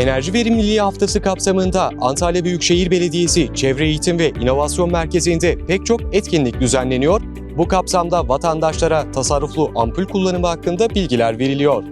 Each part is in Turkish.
Enerji Verimliliği Haftası kapsamında Antalya Büyükşehir Belediyesi Çevre Eğitim ve İnovasyon Merkezi'nde pek çok etkinlik düzenleniyor. Bu kapsamda vatandaşlara tasarruflu ampul kullanımı hakkında bilgiler veriliyor.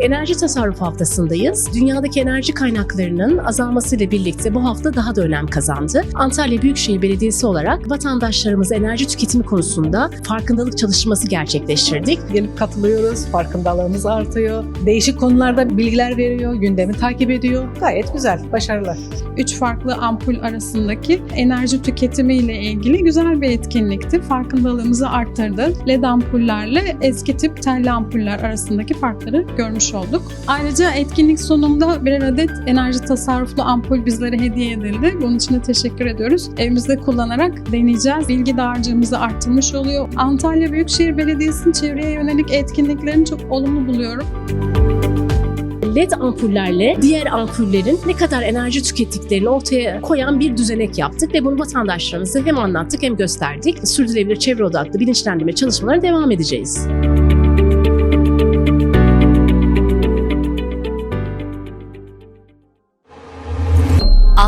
Enerji tasarruf haftasındayız. Dünyadaki enerji kaynaklarının azalmasıyla birlikte bu hafta daha da önem kazandı. Antalya Büyükşehir Belediyesi olarak vatandaşlarımız enerji tüketimi konusunda farkındalık çalışması gerçekleştirdik. gelip katılıyoruz, farkındalığımız artıyor. Değişik konularda bilgiler veriyor, gündemi takip ediyor. Gayet güzel, başarılı. üç farklı ampul arasındaki enerji tüketimi ile ilgili güzel bir etkinlikti. Farkındalığımızı arttırdı. LED ampullerle eski tip telli ampuller arasındaki farkları görmüş olduk. Ayrıca etkinlik sonunda birer adet enerji tasarruflu ampul bizlere hediye edildi. Bunun için de teşekkür ediyoruz. Evimizde kullanarak deneyeceğiz. Bilgi dağarcığımızı arttırmış oluyor. Antalya Büyükşehir Belediyesi'nin çevreye yönelik etkinliklerini çok olumlu buluyorum. LED ampullerle diğer ampullerin ne kadar enerji tükettiklerini ortaya koyan bir düzenek yaptık ve bunu vatandaşlarımıza hem anlattık hem gösterdik. Sürdürülebilir çevre odaklı bilinçlendirme çalışmalarına devam edeceğiz.